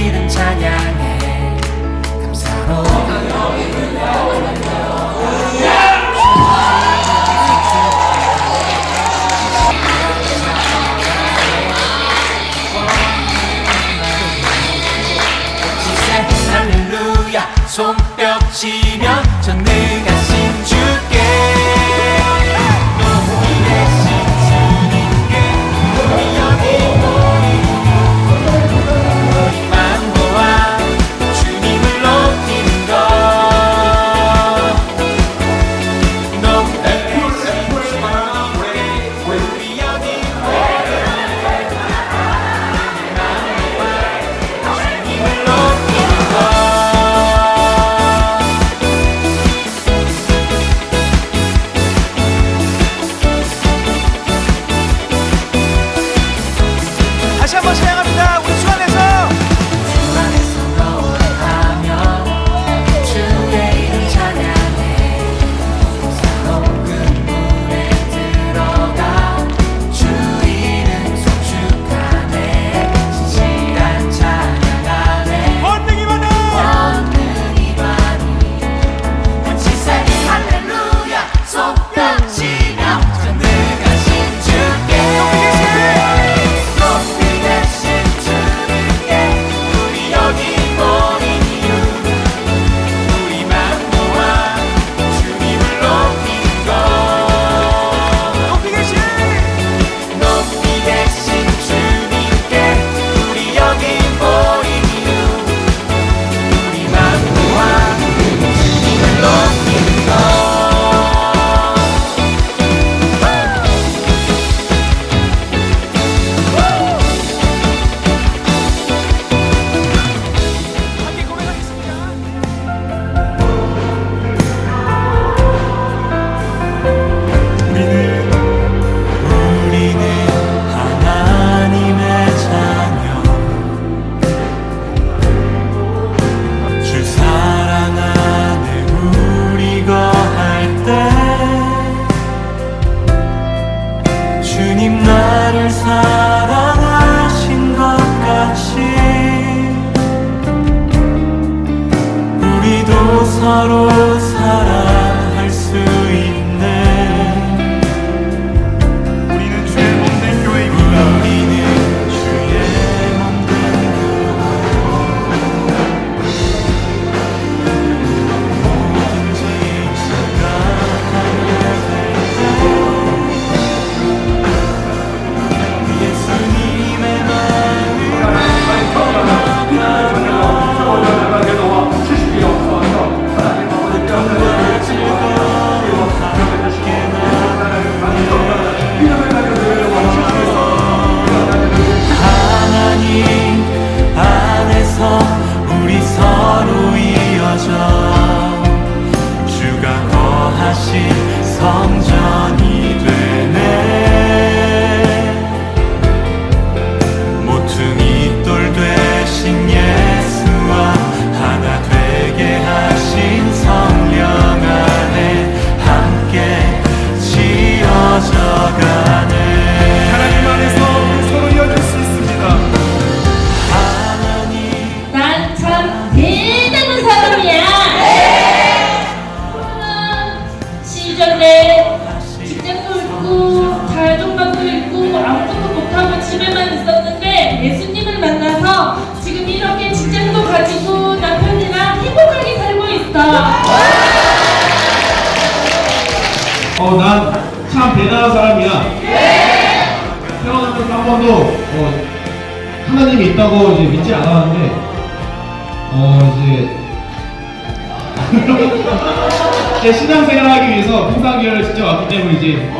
이름 찬양해. 감사로. 할렐루야. 손뼉치 I'm not sarhoş 거하신 성전이 어, 난 참 대단한 사람이야. 태어나면서 한 번도 어, 하나님이 있다고 이제 믿지 않았는데, 어, 이제 제 신앙생활을 하기 위해서 풍산교회를 직접 왔기 때문에 이제